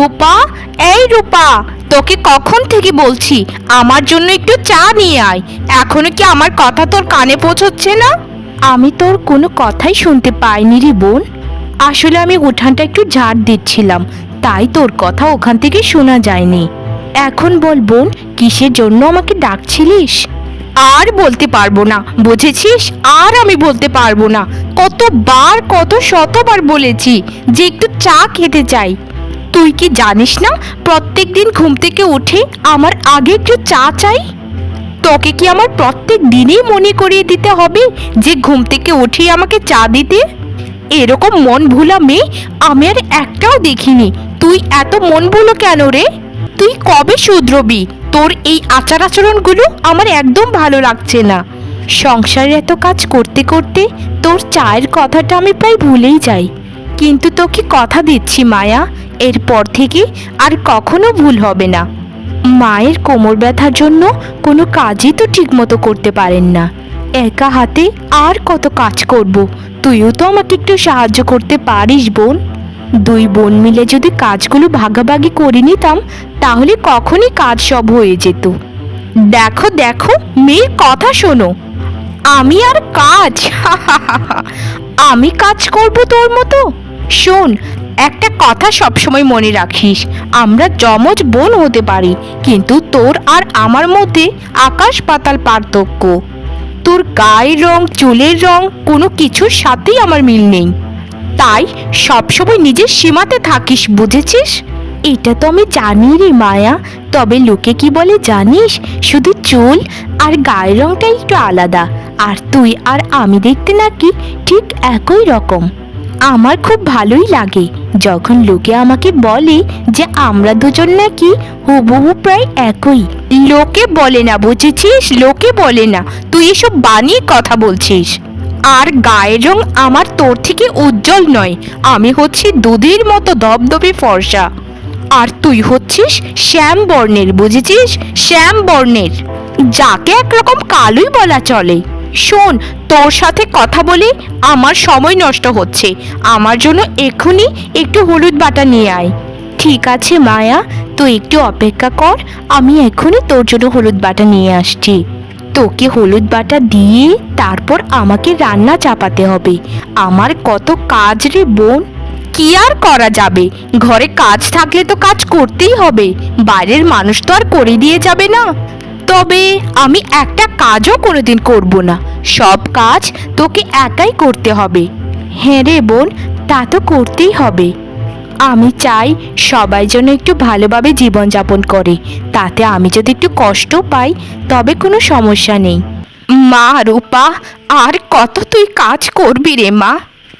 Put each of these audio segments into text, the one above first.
রূপা, এই রূপা, তোকে কখন থেকে বলছি? আমার জন্য একটু চা নিয়ে আয়। এখনও কি আমার কথা তোর কানে পৌঁছচ্ছে না? আমি তোর কোনো কথাই শুনতে পাইনি রে বোন। আসলে আমি উঠানটা একটু ঝাড় দিচ্ছিলাম, তাই তোর কথা ওখান থেকে শোনা যায়নি। এখন বল বোন, কিসের জন্য আমাকে ডাকছিলিস? আর বলতে পারব না, বুঝেছিস? আর আমি বলতে পারব না। কতবার, কত শতবার বলেছি যে একটু চা খেতে চাই। তুই কি জানিস না প্রত্যেক দিন ঘুম থেকে উঠে আমার আগে একটু চা চাই? তোকে কি আমার প্রত্যেক দিনই মনে করিয়ে দিতে হবে যে ঘুম থেকে উঠেই আমাকে চা দিতে? এরকম মন ভুলা মেয়ে আমি আর একটাও দেখিনি। তুই এত মন ভুলো কেন রে? তুই কবে শুধরবি? তোর এই আচার আচরণগুলো আমার একদম ভালো লাগছে না। সংসারে এত কাজ করতে করতে তোর চায়ের কথাটা আমি প্রায় ভুলেই যাই। কিন্তু তোকে কথা দিচ্ছি, মায়া। এরপর থেকে আর কখনো ভুল হবে না। মায়ের কোমর ব্যথার জন্য কোনো কাজই তো ঠিকমতো করতে পারেন না। একা হাতে আর কত কাজ করব? তুইও তো আমাকে একটু সাহায্য করতে পারিস, বোন। দুই বোন মিলে যদি কাজগুলো ভাগাভাগি করে নিতাম, তাহলে কখনই কাজ সব হয়ে যেত। দেখো দেখো, মেয়ের কথা শোনো। আমি আর কাজ, আমি কাজ করব তোর মতো? শোন একটা কথা সবসময় মনে রাখিস, আমরা যমজ বোন হতে পারি, কিন্তু তোর আর আমার মধ্যে আকাশ পাতাল পার্থক্য। তোর গায়ের রং, চুলের রং, কোনো কিছুর সাথেই আমার মিল নেই। তাই সবসময় নিজের সীমাতে থাকিস, বুঝেছিস? এটা তো আমি জানি রে মায়া, তবে লোকে কি বলে জানিস? শুধু চুল আর গায়ের রংটা একটু আলাদা, আর তুই আর আমি দেখতে নাকি ঠিক একই রকম। আমার খুব ভালোই লাগে। যখন লোকে আমাকে বলে যে আমরা দুজন নাকি হুবহু প্রায় একই, লোকে বলে না, বুঝেছিস? লোকে বলে না। তুই এসব বানিয়ে কথা বলছিস। আর গায়ের রং আমার তোর থেকে উজ্জ্বল নয়। আমি হচ্ছি দুধের মতো দবদবে ফর্সা। আর তুই হচ্ছিস শ্যাম বর্ণের, বুঝেছিস? শ্যাম বর্ণের। যাকে একরকম কালোই বলা চলে। শোন, তোর সাথে কথা বলে আমার সময় নষ্ট হচ্ছে। আমার জন্য এক্ষুনি একটু হলুদ বাটা নিয়ে আয়। ঠিক আছে, মায়া, তুই একটু অপেক্ষা কর, আমি এখনই তোর জন্য হলুদ বাটা নিয়ে আসছি। তোকে হলুদ বাটা দিয়ে তারপর আমাকে রান্না চাপাতে হবে। আমার কত কাজ রে বোন। কি আর করা যাবে? ঘরে কাজ থাকলে তো কাজ করতেই হবে। বাইরের মানুষ তো আর করে দিয়ে যাবে না। তবে আমি একটা কাজও কোনোদিন করব না। সব কাজ তোকে একাই করতে হবে। হ্যাঁ রে বোন, তা তো করতেই হবে। আমি চাই সবাই যেন একটু ভালোভাবে জীবনযাপন করে। তাতে আমি যদি একটু কষ্ট পাই, তবে কোনো সমস্যা নেই। মা রূপা, আর কত তুই কাজ করবি রে মা?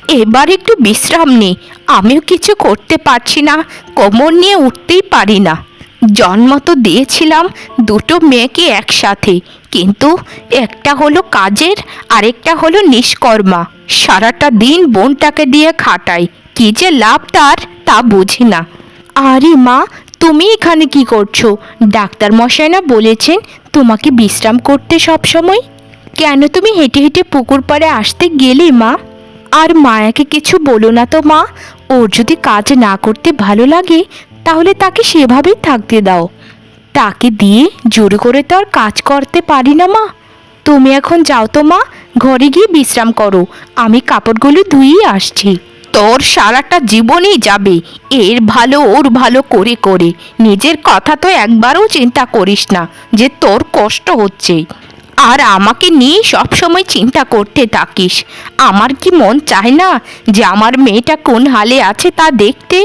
এবার একটু বিশ্রাম নে। আমিও কিছু করতে পারছি না, কোমর নিয়ে উঠতেই পারি না। জন্ম তো দিয়েছিলাম দুটো মেয়েকে একসাথে। কিন্তু একটা হলো কাজের, আরেকটা হলো নিষ্কর্মা। সারাটা দিন বোনটাকে দিয়ে খাটাই। কি যে লাভ তার, তা বুঝি না। আরে মা, তুমি এখানে কি করছ? ডাক্তার মশাই না বলেছেন তোমাকে বিশ্রাম করতে সব সময় কেন তুমি হেঁটে হেঁটে পুকুর পাড়ে আসতে গেলে মা? আর মায়াকে কিছু বলো না তো মা। ওর যদি কাজ না করতে ভালো লাগে তাহলে তাকে সেভাবেই থাকতে দাও। তাকে দিয়ে জোর করে তো আর কাজ করতে পারি না মা। তুমি এখন যাও তো মা, ঘরে গিয়ে বিশ্রাম করো। আমি কাপড়গুলো ধুয়েই আসছি। তোর সারাটা জীবনই যাবে, এর ভালো ওর ভালো করে করে। নিজের কথা তো একবারও চিন্তা করিস না যে তোর কষ্ট হচ্ছে। আর আমাকে নিয়ে সবসময় চিন্তা করতে থাকিস। আমার কি মন চায় না যে আমার মেয়েটা কোন হালে আছে তা দেখতে?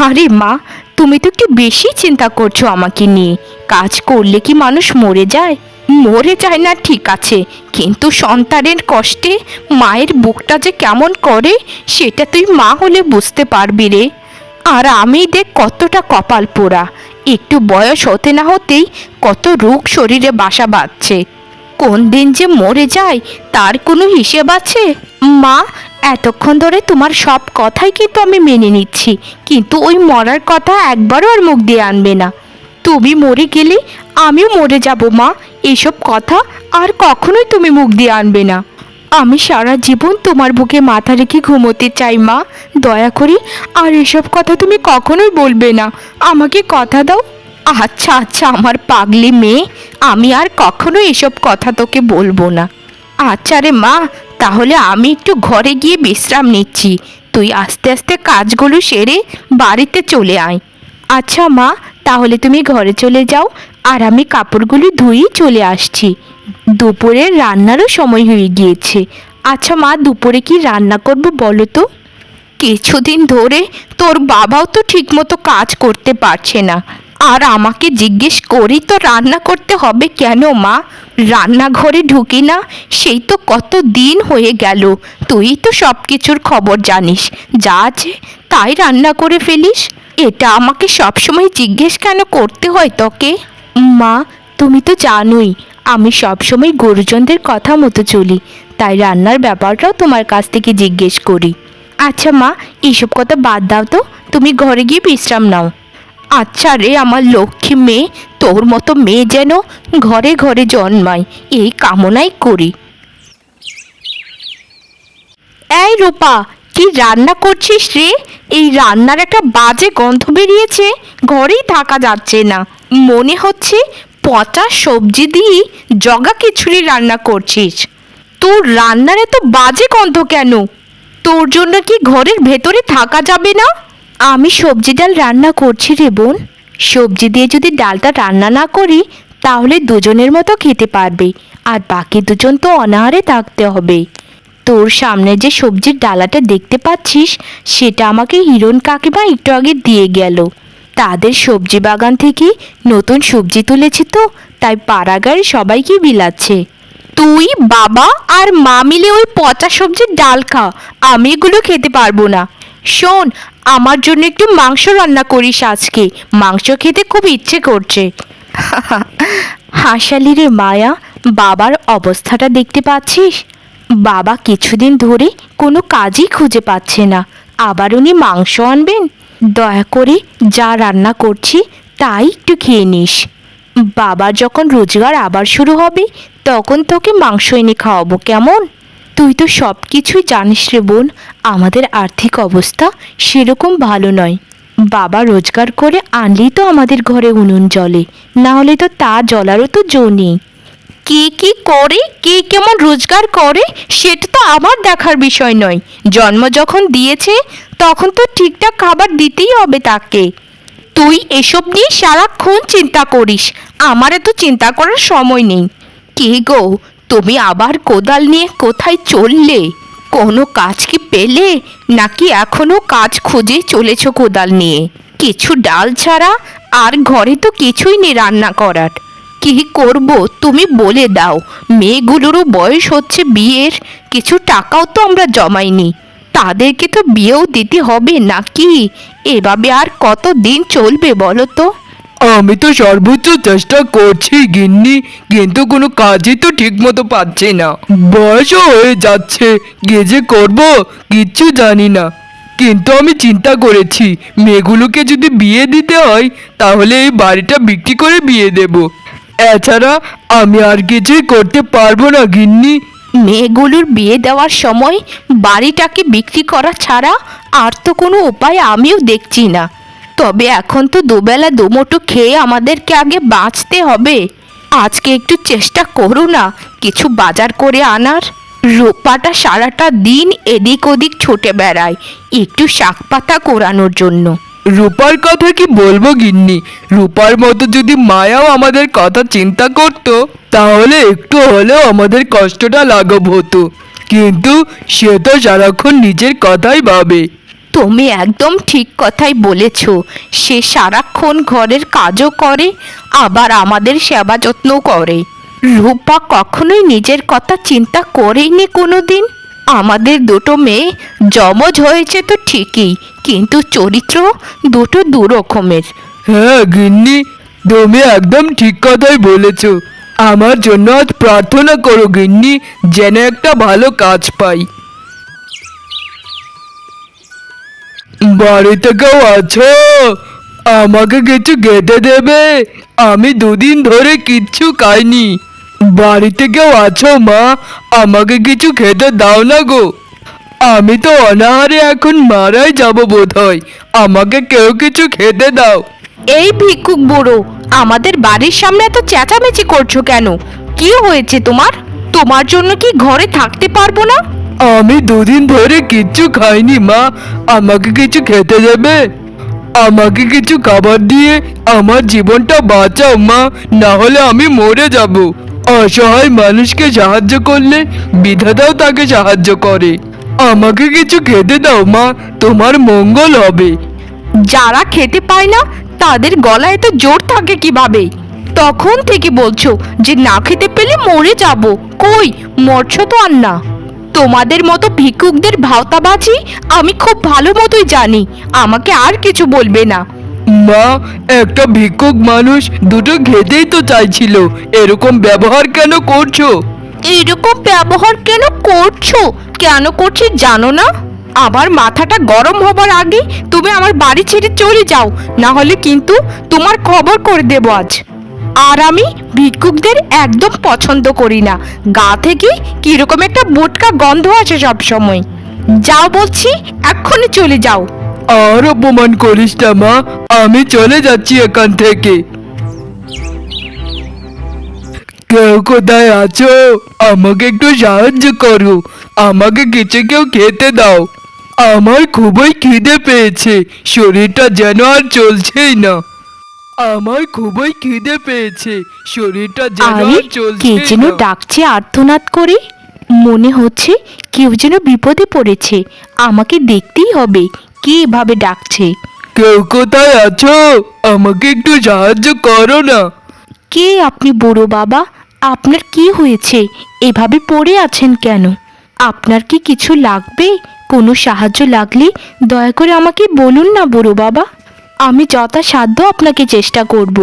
আরে মা, তুমি তো একটু বেশি চিন্তা করছ আমাকে নিয়ে। কাজ করলে কি মানুষ মরে যায়? মরে যায় না, ঠিক আছে। কিন্তু সন্তানের কষ্টে মায়ের বুকটা যে কেমন করে, সেটা তুই মা হলে বুঝতে পারবি রে। আর আমি দেখ কতটা কপাল পোড়া। একটু বয়স হতে না হতেই কত রোগ শরীরে বাসা বাঁধছে। কোন দিন যে মরে যায়, তার কোনো হিসেব আছে? মা এতক্ষণ ধরে তোমার সব কথাই কিন্তু আমি মেনে নিচ্ছি, কিন্তু ওই মরার কথা একবারও আর মুখ দিয়ে আনবে না। তুমি মরে গেলে আমিও মরে যাব, মা। এসব কথা আর কখনোই তুমি মুখ দিয়ে আনবে না। আমি সারা জীবন তোমার বুকে মাথা রেখে ঘুমোতে চাই, মা। দয়া করে আর এসব কথা তুমি কখনোই বলবে না। আমাকে কথা দাও। আচ্ছা আচ্ছা আমার পাগলি মেয়ে, আমি আর কখনো এসব কথা তোকে বলব না। আচ্ছা রে মা তাহলে আমি একটু ঘরে গিয়ে বিশ্রাম নিচ্ছি। তুই আস্তে আস্তে কাজগুলো সেরে বাড়িতে চলে আয়। আচ্ছা মা, তাহলে তুমি ঘরে চলে যাও আর আমি কাপড়গুলো ধুয়েই চলে আসছি। দুপুরের রান্নারও সময় হয়ে গিয়েছে। আচ্ছা মা, দুপুরে কি রান্না করব বলো তো? কিছুদিন ধরে তোর বাবাও তো ঠিকমতো কাজ করতে পারছে না। আর আমাকে জিজ্ঞেস করি তো রান্না করতে হবে কেন, মা? রান্নাঘরে ঢুকি না? সেই তো কত দিন হয়ে গেল। তুই তো সব কিছুর খবর জানিস। যা আছে তাই রান্না করে ফেলিস। এটা আমাকে সবসময় জিজ্ঞেস কেন করতে হয় তোকে? মা, তুমি তো জানোই, আমি সবসময় গুরুজনদের কথা মতো চলি। তাই রান্নার ব্যাপারটাও তোমার কাছ থেকে জিজ্ঞেস করি। আচ্ছা মা এইসব কথা বাদ দাও তো। তুমি ঘরে গিয়ে বিশ্রাম নাও। আচ্ছা রে আমার লক্ষ্মী মেয়ে, তোর মতো মেয়ে যেন ঘরে ঘরে জন্মায়, এই কামনাই করি। এই রূপা, কি রান্না করছিস রে? এই রান্নার একটা বাজে গন্ধ বেরিয়েছে, ঘরেই থাকা যাচ্ছে না। মনে হচ্ছে পচা সবজি দিয়ে জগা খিচুড়ি রান্না করছিস। তোর রান্নার এত বাজে গন্ধ কেন? তোর জন্য কি ঘরের ভেতরে থাকা যাবে না? আমি সবজি ডাল রান্না করছি রে বোন। সবজি দিয়ে যদি ডালটা রান্না না করি, তাহলে দুজনের মতো খেতে পারবে। আর বাকি দুজন তো অনাহারে থাকতে হবে। তোর সামনে যে সবজির ডালাটা দেখতে পাচ্ছিস, সেটা আমাকে হিরণ কাকিমা একটু আগে দিয়ে গেল। তাদের সবজি বাগান থেকে নতুন সবজি তুলেছি তো, তাই পাড়াগাড়ি সবাইকে বিলাচ্ছে। তুই, বাবা আর মা মিলে ওই পচা সবজির ডাল খা, আমি এগুলো খেতে পারব না। শোন আমার জন্য একটু মাংস রান্না করিস আজকে। মাংস খেতে খুব ইচ্ছে করছে। হাসালি রে মায়া, বাবার অবস্থাটা দেখতে পাচ্ছিস? বাবা কিছুদিন ধরে কোনো কাজই খুঁজে পাচ্ছে না। আবার উনি মাংস আনবেন? দয়া করে যা রান্না করছি, তাই একটু খেয়ে নিস। বাবার যখন রোজগার আবার শুরু হবে, তখন তোকে মাংস এনে খাওয়াবো, কেমন? তুই তো সব কিছুই জানিস রে বোন। আমাদের আর্থিক অবস্থা সেরকম ভালো নয়। বাবা রোজগার করে আনলেই তো আমাদের ঘরে উনুন জ্বলে, না হলে তো তা জ্বলারও তো জো নেই। কে কি করে, কে কেমন রোজগার করে, সেটা তো আমার দেখার বিষয় নয়। জন্ম যখন দিয়েছে, তখন তো ঠিকঠাক খাবার দিতেই হবে তাকে। তুই এসব নিয়ে সারাক্ষণ চিন্তা করিস, আমার এত চিন্তা করার সময় নেই। কে গো তুমি আবার কোদাল নিয়ে কোথায় চললে? কোনো কাজ কি পেলে? নাকি এখনও কাজ খুঁজে চলেছ কোদাল নিয়ে? কিছু ডাল ছাড়া আর ঘরে তো কিছুই নেই রান্না করার। কি করব তুমি বলে দাও। মেয়েগুলোরও বয়স হচ্ছে বিয়ের। কিছু টাকাও তো আমরা জমাইনি। তাদেরকে তো বিয়েও দিতে হবে নাকি? এভাবে আর কত দিন চলবে বলো তো? আমি তো সর্বোচ্চ চেষ্টা করছি, গিন্নি। কিন্তু কোনো কাজই তো ঠিক মতো পাচ্ছি না। বয়সও হয়ে যাচ্ছে গিয়ে যে করব কিচ্ছু জানি না। কিন্তু আমি চিন্তা করেছি, মেয়েগুলোকে যদি বিয়ে দিতে হয়, তাহলে এই বাড়িটা বিক্রি করে বিয়ে দেব। এছাড়া আমি আর কিছুই করতে পারব না, গিন্নি। মেয়েগুলোর বিয়ে দেওয়ার সময় বাড়িটাকে বিক্রি করা ছাড়া আর তো কোনো উপায় আমিও দেখছি না। তবে এখন তো দুবেলা দুমুঠো খেয়ে আমাদেরকে আগে বাঁচতে হবে। আজকে একটু চেষ্টা করো না, কিছু বাজার করে আনার। রোপাটা সারাটা দিন এদিক ওদিক ছুটে বেড়ায়, একটু শাক পাতা কোরানোর জন্য। রূপার কথা কি বলব গিন্নি? রূপার মতো যদি মায়াও আমাদের কথা চিন্তা করত, তাহলে একটু হলেও আমাদের কষ্টটা লাঘব হতো। কিন্তু সে তো সারাক্ষণ নিজের কথাই ভাবে। তুমি একদম ঠিক কথাই বলেছ। সে সারাক্ষণ ঘরের কাজও করে, আবার আমাদের সেবা যত্নও করে। রূপা কখনোই নিজের কথা চিন্তা করেইনি কোনো দিন আমাদের দুটো মেয়ে জমজ হয়েছে তো ঠিকই, কিন্তু চরিত্র দুটো দু রকমের হ্যাঁ গিন্নি, তুমি একদম ঠিক কথাই বলেছ। আমার জন্য আজ প্রার্থনা করো গিন্নি, যেন একটা ভালো কাজ পাই। বাড়িতে কেউ আছো? আমাকে কিছু খেতে দেবে? আমি দুদিন ধরে কিচ্ছু খাইনি। বাড়িতে কেউ আছো, মা? আমাকে কিছু খেতে দাও না গো। আমি তো অনাহারে এখন মারাই যাব বোধ হয় আমাকে কেউ কিছু খেতে দাও। এই ভিক্ষুক বুড়ো, আমাদের বাড়ির সামনে এত চেঁচামেচি করছ কেন? কি হয়েছে তোমার? তোমার জন্য কি ঘরে থাকতে পারব না? আমি দুদিন ধরে কিচ্ছু খাইনি, মা। আমাকে কিছু খেতে দেবে? আমাকে কিছু খাবার দিয়ে আমার জীবনটা বাঁচাও, মা। না হলে আমি মরে যাব। অসহায় মানুষকে সাহায্য করলে বিধাতাও তাকে সাহায্য করে। আমাকে কিছু খেতে দাও, মা। তোমার মঙ্গল হবে। যারা খেতে পায় না, তাদের গলায় তো জোর থাকে কীভাবে? তখন থেকে বলছো যে না খেতে পেলে মরে যাব। কই? মরছ তো আর না। তোমাদের মতো ভিক্ষুকদের ভাওতাবাজি আমি খুব ভালো মতোই জানি। আমাকে আর কিছু বলবে না। মা একটা ভিক্ষুক মানুষ দুটো খেতেই তো চাইছিল। এরকম ব্যবহার কেন করছ? এরকম ব্যবহার কেন করছ? কেন করছি জানো না? আমার মাথাটা গরম হবার আগে তুমি আমার বাড়ি ছেড়ে চলে যাও। না হলে কিন্তু তোমার খবর করে দেবো আজ। আর আমি ভিক্ষুকদের একদম পছন্দ করি না। গা থেকে কীরকম একটা বোটকা গন্ধ আছে সব সময় যাও বলছি, এক্ষুনি চলে যাও। আর অপমান করিস না, মা। আমি চলে যাচ্ছি এখান থেকে। কেউ কোথায় আছো? আমাকে একটু সাহায্য করো। আমাকে কিছু কেউ খেতে দাও। আমার খুবই খিদে পেয়েছে। শরীরটা যেন আর চলছেই না। আমার খুবই খিদে পেয়েছে। শরীরটা যেন আরে আর কে যেন না ডাকছে আর্তনাদ করে? মনে হচ্ছে কেউ যেন বিপদে পড়েছে। আমাকে দেখতেই হবে কে এভাবে ডাকছে। কেউ কোথায় আছো? আমাকে একটু সাহায্য করো না। কে আপনি বুড়ো বাবা? আপনার কি হয়েছে? এভাবে পড়ে আছেন কেন? আপনার কি কিছু লাগবে? কোনো সাহায্য লাগলে দয়া করে আমাকে বলুন না বুড়ো বাবা। আমি যথাসাধ্য আপনাকে চেষ্টা করব।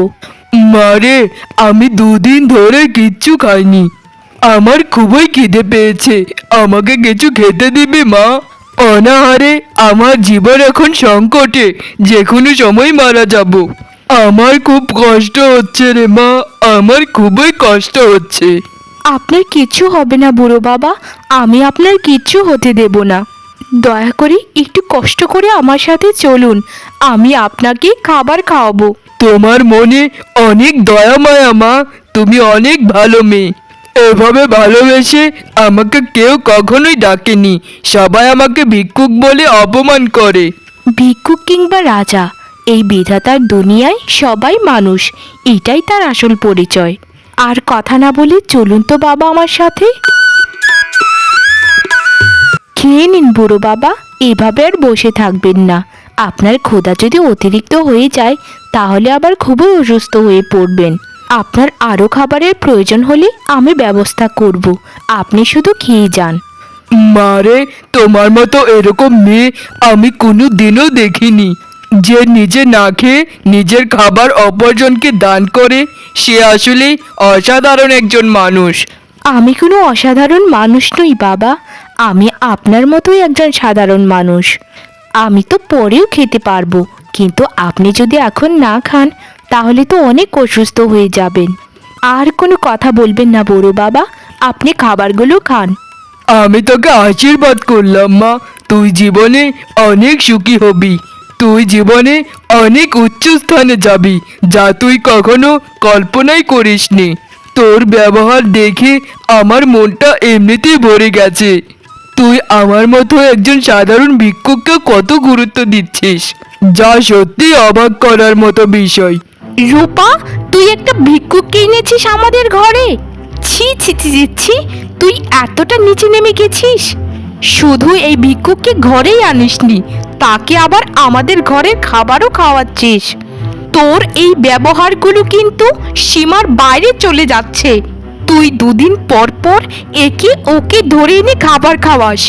মারে আমি দুদিন ধরে কিচ্ছু খাইনি। আমার খুবই খিদে পেয়েছে। আমাকে কিছু খেতে দিবি মা? অনাহারে আমার জীবন এখন সংকটে। যে কোনো সময় মারা যাব। আমার খুব কষ্ট হচ্ছে রে মা। আমার খুবই কষ্ট হচ্ছে। আপনার কিচ্ছু হবে না বুড়ো বাবা। আমি আপনার কিচ্ছু হতে দেব না। দয়া করে একটু কষ্ট করে আমার সাথে চলুন। আমি আপনাকে খাবার খাওয়াবো। তোমার মনে অনেক দয়া মায়া মা। তুমি অনেক ভালো মেয়ে। এভাবে ভালোবেসে আমাকে কেউ কখনোই ডাকেনি। সবাই আমাকে ভিক্ষুক বলে অপমান করে। ভিক্ষুক কিংবা রাজা এই বিধাতার দুনিয়ায় সবাই মানুষ। এটাই তার আসল পরিচয়। আর কথা না বলে চলুন তো বাবা আমার সাথে। খেয়ে নিন বুড়ো বাবা এভাবে আর বসে থাকবেন না। আপনার ক্ষুধা যদি অতিরিক্ত হয়ে যায় তাহলে আবার খুবই অসুস্থ হয়ে পড়বেন। আপনার আরও খাবারের প্রয়োজন হলে আমি ব্যবস্থা করব। আপনি শুধু খেয়ে যান। মারে তোমার মতো এরকম মেয়ে আমি কোনো দিনও দেখিনি। যে নিজে না খেয়ে নিজের খাবার অপরজনকে দান করে সে আসলে অসাধারণ একজন মানুষ। আমি কোনো অসাধারণ মানুষ নই বাবা। আমি আপনার মতোই একজন সাধারণ মানুষ। আমি তো পরেও খেতে পারব, কিন্তু আপনি যদি এখন না খান, তাহলে তো অনেক অসুস্থ হয়ে যাবেন। আর কোনো কথা বলবেন না বড় বাবা, আপনি খাবারগুলো খান। আমি তোকে আশীর্বাদ করলাম, মা। তুই জীবনে অনেক সুখী হবি। তুই জীবনে অনেক উচ্চ স্থানে যাবি, যা তুই কখনো কল্পনাই করিসনি। তোর ব্যবহার দেখে আমার মনটা এমনিতেই ভরে গেছে। তুই আমার মতো একজন সাধারণ ভিক্ষুককে কত গুরুত্ব দিচ্ছিস? যা সত্যি অবাক করার মতো বিষয়। রূপা তুই একটা ভিক্ষুক কিনেছিস আমাদের ঘরে? ছি ছি ছি ছি, ছি তুই এতটা নিচে নেমে গেছিস। শুধু এই ভিক্ষুককে ঘরেই আনিসনি তাকে আবার আমাদের ঘরের খাবারও খাওয়াচ্ছিস। তোর এই ব্যবহারগুলো কিন্তু সীমার বাইরে চলে যাচ্ছে। তুই দুদিন পর পর একে ওকে ধরে এনে খাবার খাওয়াস।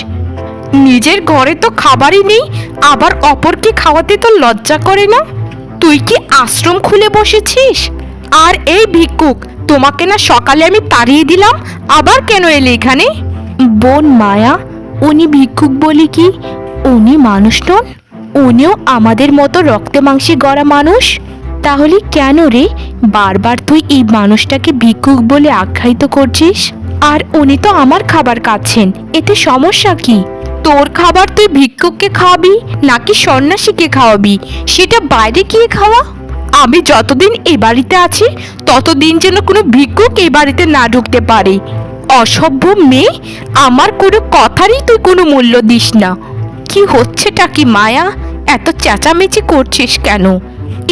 নিজের ঘরে তো খাবারই নেই, আবার অপরকে খাওয়াতে তো লজ্জা করে না? তুই কি আশ্রম খুলে বসেছিস? আর এই ভিক্ষুক, তোমাকে না সকালে আমি তাড়িয়ে দিলাম, আবার কেন এলে এখানে? বোন মায়া, উনি ভিক্ষুক বলি কি? উনি মানুষ নন, উনিও আমাদের মতো রক্তে মাংসে গড়া মানুষ। তাহলে কেন রে? বারবার তুই এই মানুষটাকে ভিক্ষুক বলে আখ্যায়িত করছিস? আর উনি তো আমার খাবার খাচ্ছেন, এতে সমস্যা কি? তোর খাবার তুই ভিক্ষুককে খাওয়াবি নাকি সন্ন্যাসীকে খাওয়াবি? সেটা বাইরে গিয়ে খাওয়া? আমি যতদিন এ বাড়িতে আছি, ততদিন যেন কোনো ভিক্ষুক এই বাড়িতে না ঢুকতে পারে। অসভ্য মেয়ে, আমার কোনো কথারই তুই কোনো মূল্য দিস না। কি হচ্ছেটা কি মায়া? এত চেঁচামেচি করছিস কেন?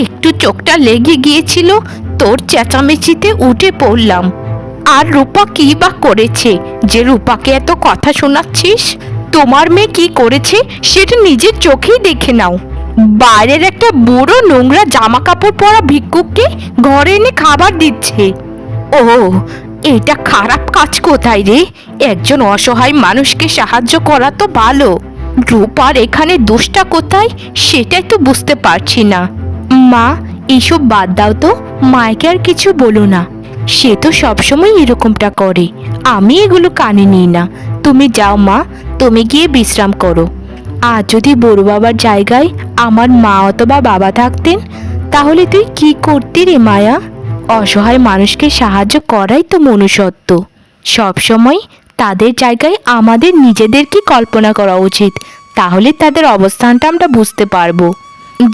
একটু চোখটা লেগে গিয়েছিল, তোর চেঁচামেচিতে উঠে পড়লাম। আর রূপা কি বা করেছে? যে রূপাকে এত কথা শোনাচ্ছিস? তোমার মেয়ে কি করেছে সেটা নিজের চোখেই দেখে নাও। বাইরের একটা বুড়ো নোংরা জামা কাপড় পরা ভিক্ষুককে ঘরে এনে খাবার দিচ্ছে। ও, এটা খারাপ কাজ কোথায় রে? একজন অসহায় মানুষকে সাহায্য করা তো ভালো। রূপার এখানে দোষটা কোথায় সেটাই তো বুঝতে পারছি না। মা এইসব বাদ দাও তো। মায়কে আর কিছু বলো না। সে তো সবসময় এরকমটা করে। আমি এগুলো কানে নিই না। তুমি যাও মা, তুমি গিয়ে বিশ্রাম করো। আর যদি বড় বাবার জায়গায় আমার মা অথবা বাবা থাকতেন, তাহলে তুই কি করতি রে মায়া? অসহায় মানুষকে সাহায্য করাই তো মনুষ্যত্ব। সবসময় তাদের জায়গায় আমাদের নিজেদেরকে কল্পনা করা উচিত। তাহলে তাদের অবস্থানটা আমরা বুঝতে পারব।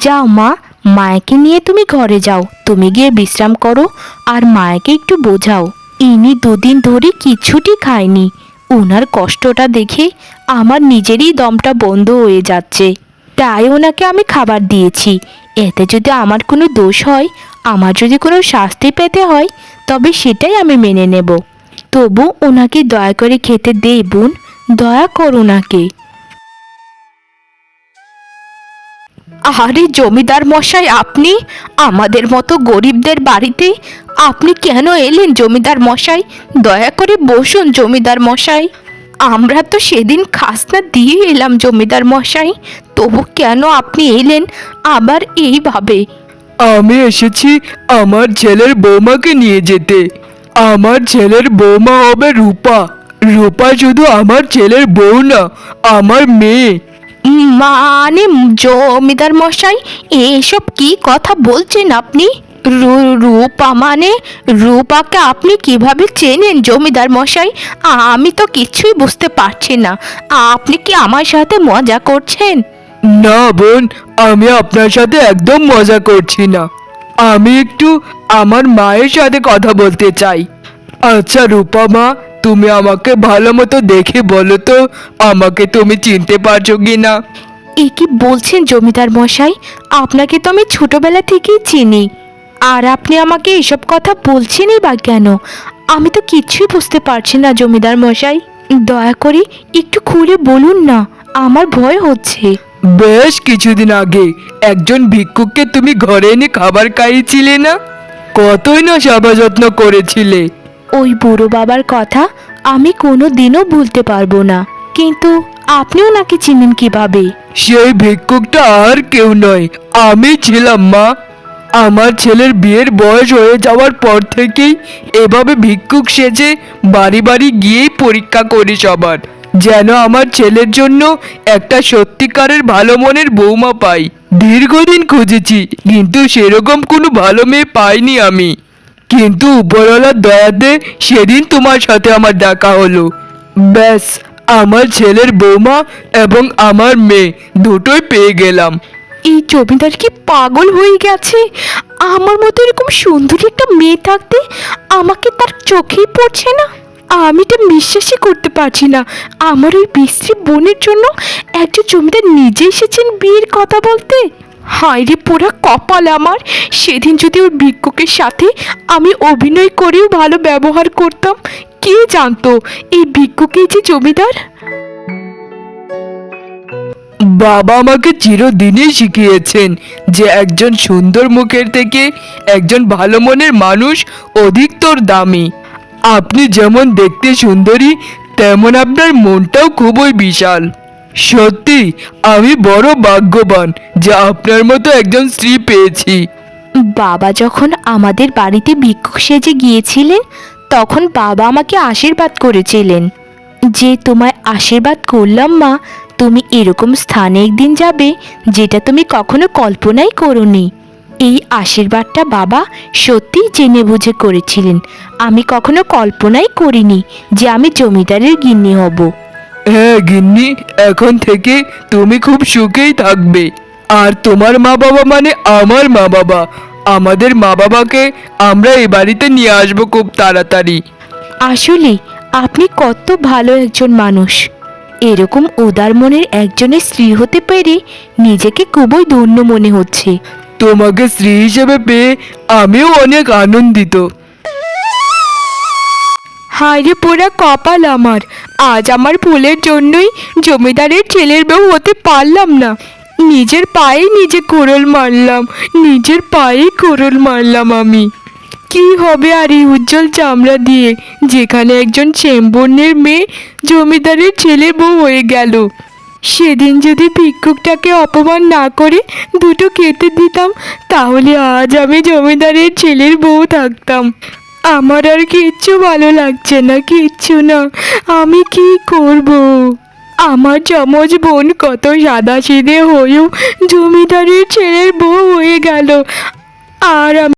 যাও মা মায়াকে নিয়ে তুমি ঘরে যাও। তুমি গিয়ে বিশ্রাম করো আর মায়াকে একটু বোঝাও। ইনি দুদিন ধরে কিছুটি খায়নি। ওনার কষ্টটা দেখে আমার নিজেরই দমটা বন্ধ হয়ে যাচ্ছে। তাই ওনাকে আমি খাবার দিয়েছি। এতে যদি আমার কোনো দোষ হয়, আমার যদি কোনো শাস্তি পেতে হয়, তবে সেটাই আমি মেনে নেব। তবু ওনাকে দয়া করে খেতে দে বোন। দয়া কর ওনাকে আরে জমিদার মশাই, আপনি আমাদের মতো গরিবদের বাড়িতে আপনি কেন এলেন জমিদার মশাই? দয়া করে বসুন জমিদার মশাই। আমরা তো সেদিন খাসনা দিয়ে এলাম জমিদার মশাই, তবু কেন আপনি এলেন আবার এইভাবে? আমি এসেছি আমার ছেলের বৌমাকে নিয়ে যেতে। আমার ছেলের বৌমা হবে রূপা। রূপা শুধু আমার ছেলের বউ না, আমার মেয়ে। মানে জমিদার মশাই, এসব কি কথা বলছেন আপনি? রূপা মানে? রূপাকে আপনি কীভাবে চেনেন জমিদার মশাই? আমি তো কিছুই বুঝতে পারছি না। আপনি কি আমার সাথে মজা করছেন? না বোন, আমি আপনার সাথে একদম মজা করছি না। আমি একটু আমার মায়ের সাথে কথা বলতে চাই। আচ্ছা রূপা মা, তুমি আমাকে ভালো মতো দেখে বলো তো, আমাকে তুমি চিনতে পারছ কি না এ কি বলছেন জমিদার মশাই? আপনাকে তো আমি ছোটবেলা থেকেই চিনি। আর আপনি আমাকে এসব কথা বলছেনই বা কেন? আমি তো কিছুই বুঝতে পারছি না জমিদার মশাই। দয়া করে একটু খুলে বলুন না আমার ভয় হচ্ছে। বেশ কিছুদিন আগে একজন ভিক্ষুককে তুমি ঘরে এনে খাবার খাইয়েছিলে না? কতই না সেবা যত্ন করেছিলে। ওই বুড়ো বাবার কথা আমি কোনো দিনও ভুলতে পারব না। কিন্তু আপনি ওনাকে চিনেন কীভাবে? সেই ভিক্ষুকটা আর কেউ নয়, আমি ছিলাম মা। আমার ছেলের বিয়ের বয়স হয়ে যাওয়ার পর থেকেই এভাবে ভিক্ষুক সেজে বাড়ি বাড়ি গিয়েই পরীক্ষা করি সবার, যেন আমার ছেলের জন্য একটা সত্যিকারের ভালো মনের বৌমা পাই। দীর্ঘদিন খুঁজেছি, কিন্তু সেরকম কোনো ভালো মেয়ে পাইনি আমি। কিন্তু উপরওয়ালার দয়াতে সেদিন তোমার সাথে আমার দেখা হলো। ব্যাস আমার ছেলের বৌমা এবং আমার মেয়ে দুটোই পেয়ে গেলাম। এই জমিদার কি পাগল হয়ে গেছে? আমার মতো এরকম সুন্দরী একটা মেয়ে থাকতে আমাকে তার চোখেই পড়ছে না। আমি তো বিশ্বাসই করতে পারছি না। আমার ওই বিশ্রী বোনের জন্য একজন জমিদার নিজে এসেছেন বিয়ের কথা বলতে? হায় রে পোড়া কপাল আমার। সেদিন যদি ওই ভিক্ষুকের সাথে আমি অভিনয় করেও ভালো ব্যবহার করতাম কে জানতো? এই ভিক্ষুকেই যে জমিদার? বাবা আমাকে চিরদিনই শিখিয়েছেন যে একজন সুন্দর মুখের থেকে একজন ভালো মনের মানুষ অধিকতর দামি। আপনি যেমন দেখতে সুন্দরী তেমন আপনার মনটাও খুবই বিশাল। সত্যি আমি বড় ভাগ্যবান যে আপনার মতো একজন স্ত্রী পেয়েছি। বাবা যখন আমাদের বাড়িতে ভিক্ষুক সেজে গিয়েছিলেন তখন বাবা আমাকে আশীর্বাদ করেছিলেন। যে তোমায় আশীর্বাদ করলাম মা, তুমি এরকম স্থানে একদিন যাবে যেটা তুমি কখনো কল্পনাই করোনি। এই আশীর্বাদটা বাবা সত্যিই জেনে বুঝে করেছিলেন। আমি কখনো কল্পনাই করিনি যে আমি জমিদারের গিন্নি হব। হ্যাঁ গিন্নি, এখন থেকে তুমি খুব সুখেই থাকবে। আর তোমার মা বাবা মানে আমার মা বাবা আমাদের মা বাবাকে আমরা এ বাড়িতে নিয়ে আসব খুব তাড়াতাড়ি। আসলে আপনি কত ভালো একজন মানুষ। এরকম উদার মনের একজনের স্ত্রী হতে পেরে নিজেকে খুবই ধন্য মনে হচ্ছে। তোমাকে স্ত্রী হিসেবে পেয়ে আমিও অনেক আনন্দিত। হায় রে পোড়া কপাল আমার। আজ আমার ফুলের জন্যই জমিদারের ছেলের বউ হতে পারলাম না। নিজের পায়ে নিজে কোরল মারলাম, নিজের পায়ে কোরল মারলাম আমি। কি হবে আর এই উজ্জ্বল চামড়া দিয়ে? যেখানে একজন চেম্বর্ণের মেয়ে জমিদারের ছেলে বউ হয়ে গেল। সেদিন যদি ভিক্ষুকটাকে অপমান না করে দুটো খেতে দিতাম, তাহলে আজ আমি জমিদারের ছেলের বউ থাকতাম। আমার আর কিচ্ছু ভালো লাগছে না, কিচ্ছু না। আমি কি করব? আমার যমজ বোন কত সাদা সিদে হয়েও জমিদারের ছেলের বউ হয়ে গেল। আর আমি